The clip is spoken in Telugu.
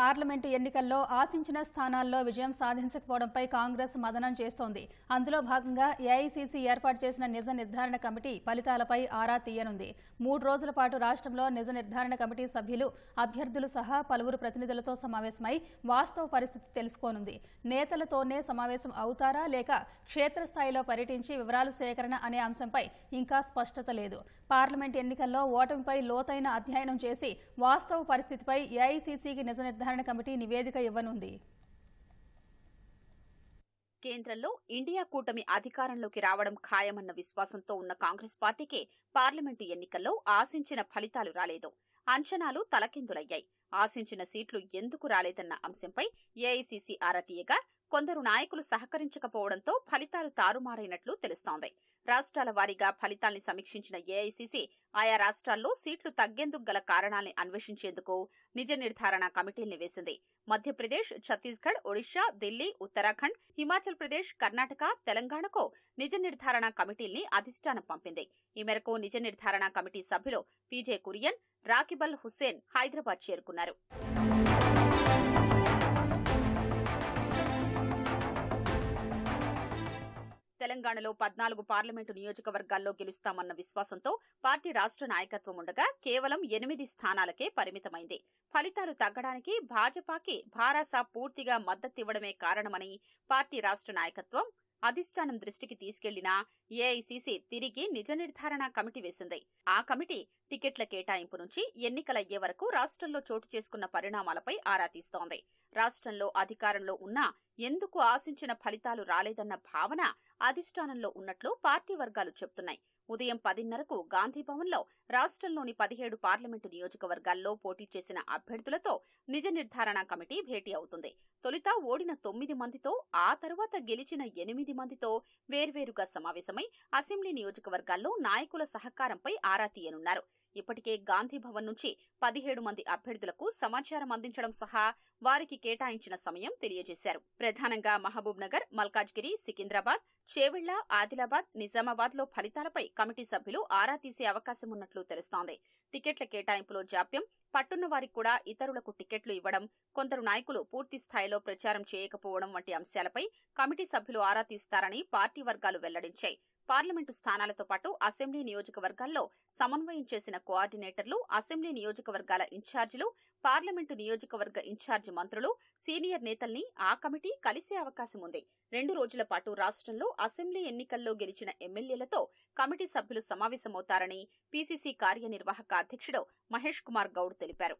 పార్లమెంటు ఎన్నికల్లో ఆశించిన స్థానాల్లో విజయం సాధించకపోవడంపై కాంగ్రెస్ మదనం చేస్తోంది. అందులో భాగంగా ఏఐసీసీ ఏర్పాటు చేసిన నిజ నిర్ధారణ కమిటీ ఫలితాలపై ఆరా తీయనుంది. మూడు రోజుల పాటు రాష్ట్రంలో నిజ నిర్ధారణ కమిటీ సభ్యులు అభ్యర్థులు సహా పలువురు ప్రతినిధులతో సమావేశమై వాస్తవ పరిస్థితి తెలుసుకోనుంది. నేతలతోనే సమావేశం అవుతారా లేక క్షేత్రస్థాయిలో పర్యటించి వివరాల సేకరణ అనే అంశంపై ఇంకా స్పష్టత లేదు. పార్లమెంట్ ఎన్నికల్లో ఓటమిపై లోతైన అధ్యయనం చేసి వాస్తవ పరిస్థితిపై ఏఐసీసీకి నిజ నిర్ధారణ కమిటీ నివేదిక ఇవ్వనుంది. కేంద్రంలో ఇండియా కూటమి అధికారంలోకి రావడం ఖాయమన్న విశ్వాసంతో ఉన్న కాంగ్రెస్ పార్టీకి పార్లమెంటు ఎన్నికల్లో ఆశించిన ఫలితాలు రాలేదు. అంచనాలు తలకిందులయ్యాయి. ఆశించిన సీట్లు ఎందుకు రాలేదన్న అంశంపై ఏఐసీసీ ఆరా తీయగా కొందరు నాయకులు సహకరించకపోవడంతో ఫలితాలు తారుమారైనట్లు తెలుస్తోంది. రాష్ట్రాల వారీగా ఫలితాల్ని సమీక్షించిన ఏఐసీసీ ఆయా రాష్ట్రాల్లో సీట్లు తగ్గేందుకు గల కారణాల్ని అన్వేషించేందుకు నిజ నిర్ధారణ కమిటీల్ని వేసింది. మధ్యప్రదేశ్ ఛత్తీస్గఢ్ ఒడిషా ఢిల్లీ ఉత్తరాఖండ్ హిమాచల్ ప్రదేశ్ కర్ణాటక తెలంగాణకు నిజ నిర్ధారణ కమిటీల్ని అధిష్టానం పంపింది. ఈ మేరకు నిజ నిర్ధారణ కమిటీ సభ్యులు పీజే కురియన్ రాకిబల్ హుస్సేన్ హైదరాబాద్ చేరుకున్నారు. తెలంగాణలో పద్నాలుగు పార్లమెంటు నియోజకవర్గాల్లో గెలుస్తామన్న విశ్వాసంతో పార్టీ రాష్ట్ర నాయకత్వం ఉండగా కేవలం ఎనిమిది స్థానాలకే పరిమితమైంది. ఫలితాలు తగ్గడానికి భాజపాకి భారాసా పూర్తిగా మద్దతివ్వడమే కారణమని పార్టీ రాష్ట్ర నాయకత్వం అధిష్టానం దృష్టికి తీసుకెళ్ళినా ఏఐసీసీ తిరిగి నిజ నిర్ధారణ కమిటీ వేసింది. ఆ కమిటీ టికెట్ల కేటాయింపు నుంచి ఎన్నికలయ్యే వరకు రాష్ట్రంలో చోటు చేసుకున్న పరిణామాలపై ఆరా తీస్తోంది. రాష్ట్రంలో అధికారంలో ఉన్నా ఎందుకు ఆశించిన ఫలితాలు రాలేదన్న భావన అధిష్టానంలో ఉన్నట్లు పార్టీ వర్గాలు చెబుతున్నాయి ఉదయం పదిన్నరకు గాంధీభవన్లో రాష్ట్రంలోని పదిహేడు పార్లమెంటు నియోజకవర్గాల్లో పోటీ చేసిన అభ్యర్థులతో నిజ నిర్ధారణ కమిటీ భేటీ అవుతుంది. తొలుత ఓడిన తొమ్మిది మందితో ఆ తర్వాత గెలిచిన ఎనిమిది మందితో వేర్వేరుగా సమావేశమై అసెంబ్లీ నియోజకవర్గాల్లో నాయకుల సహకారంపై ఆరా తీయనున్నారు. ఇప్పటికే గాంధీ భవన్ నుంచి పదిహేడు మంది అభ్యర్థులకు సమాచారం అందించడం సహా వారికి కేటాయించిన సమయం తెలియజేశారు. ప్రధానంగా మహబూబ్ నగర్ మల్కాజ్గిరి సికింద్రాబాద్ చేవెళ్ళ ఆదిలాబాద్ నిజామాబాద్లో ఫలితాలపై కమిటీ సభ్యులు ఆరా తీసే అవకాశం ఉన్నట్లు తెలుస్తోంది. టికెట్ల కేటాయింపులో జాప్యం పట్టున్న వారికి కూడా ఇతరులకు టికెట్లు ఇవ్వడం కొందరు నాయకులు పూర్తి స్థాయిలో ప్రచారం చేయకపోవడం వంటి అంశాలపై కమిటీ సభ్యులు ఆరా తీస్తారని పార్టీ వర్గాలు వెల్లడించాయి. పార్లమెంటు స్థానాలతో పాటు అసెంబ్లీ నియోజకవర్గాల్లో సమన్వయం చేసిన కోఆర్డినేటర్లు అసెంబ్లీ నియోజకవర్గాల ఇన్ఛార్జీలు పార్లమెంటు నియోజకవర్గ ఇన్ఛార్జి మంత్రులు సీనియర్ నేతల్ని ఆ కమిటీ కలిసే అవకాశం ఉంది. రెండు రోజుల పాటు రాష్ట్రంలో అసెంబ్లీ ఎన్నికల్లో గెలిచిన ఎమ్మెల్యేలతో కమిటీ సభ్యులు సమావేశమవుతారని పీసీసీ కార్యనిర్వాహక అధ్యక్షుడు మహేష్ కుమార్ గౌడ్ తెలిపారు.